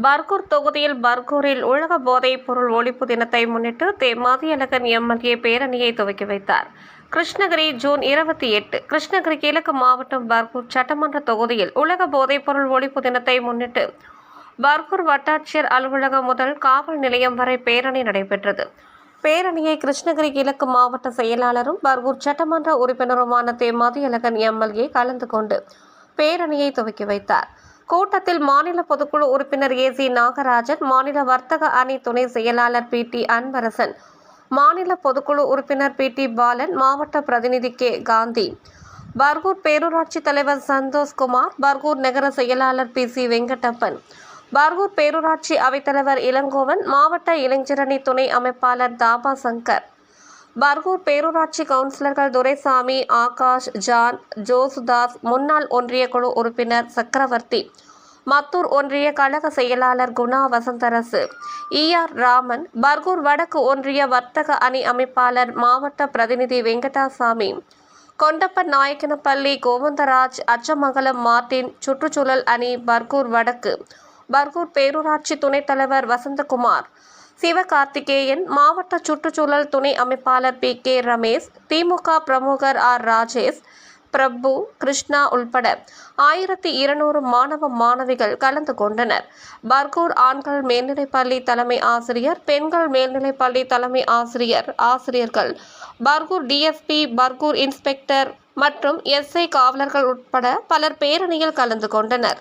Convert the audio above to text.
பர்கூர் தொகுதியில் பர்கூரில் உலக போதைப் பொருள் ஒழிப்பு தினத்தை முன்னிட்டு தே. மதியழகன் எம்எல்ஏ பேரணியை துவக்கி வைத்தார். கிருஷ்ணகிரி ஜூன் இருபத்தி எட்டு கிருஷ்ணகிரி கிழக்கு மாவட்டம் பர்கூர் சட்டமன்ற தொகுதியில் உலக போதைப் பொருள் ஒழிப்பு தினத்தை முன்னிட்டு பர்கூர் வட்டாட்சியர் அலுவலகம் முதல் காவல் நிலையம் வரை பேரணி நடைபெற்றது. பேரணியை கிருஷ்ணகிரி கிழக்கு மாவட்ட செயலாளரும் பர்கூர் சட்டமன்ற உறுப்பினருமான தே. மதியழகன் எம்எல்ஏ கலந்து கொண்டு பேரணியை துவக்கி வைத்தார். கூட்டத்தில் மாநில பொதுக்குழு உறுப்பினர் ஏ சி நாகராஜன் மாநில வர்த்தக அணி துணை செயலாளர் பி டி அன்பரசன் மாநில பொதுக்குழு உறுப்பினர் பி டி பாலன் மாவட்ட பிரதிநிதி கே காந்தி பர்கூர் பேரூராட்சி தலைவர் சந்தோஷ்குமார் பர்கூர் நகர செயலாளர் பி சி வெங்கடப்பன் பர்கூர் பேரூராட்சி அவைத்தலைவர் இளங்கோவன் மாவட்ட இளைஞரணி துணை அமைப்பாளர் தாபா சங்கர் பர்கூர் பேரூராட்சி கவுன்சிலர்கள் துரைசாமி ஆகாஷ் ஜான் ஜோசுதாஸ் முன்னாள் ஒன்றிய குழு உறுப்பினர் சக்கரவர்த்தி மத்தூர் ஒன்றிய கழக செயலாளர் குணா வசந்தரசு இஆர் ராமன் பர்கூர் வடக்கு ஒன்றிய வர்த்தக அணி அமைப்பாளர் மாவட்ட பிரதிநிதி வெங்கடாசாமி கொண்டப்பன் நாயக்கனப்பள்ளி கோவிந்தராஜ் அச்சமங்கலம் மார்டின் சுற்றுச்சூழல் அணி பர்கூர் வடக்கு பர்கூர் பேரூராட்சி துணைத் தலைவர் வசந்தகுமார் சிவகார்த்திகேயன் மாவட்ட சுற்றுச்சூழல் துணை அமைப்பாளர் பி. கே. ரமேஷ் திமுக பிரமுகர் ஆர். ராஜேஷ் பிரபு கிருஷ்ணா உள்பட ஆயிரத்தி இருநூறு மாணவ மாணவிகள் கலந்து கொண்டனர். பர்கூர் ஆண்கள் மேல்நிலைப்பள்ளி தலைமை ஆசிரியர் பெண்கள் மேல்நிலைப்பள்ளி தலைமை ஆசிரியர் ஆசிரியர்கள். பர்கூர் டிஎஸ்பி பர்கூர் இன்ஸ்பெக்டர் மற்றும் எஸ்ஐ காவலர்கள் உட்பட பலர் பேரணியில் கலந்து கொண்டனர்.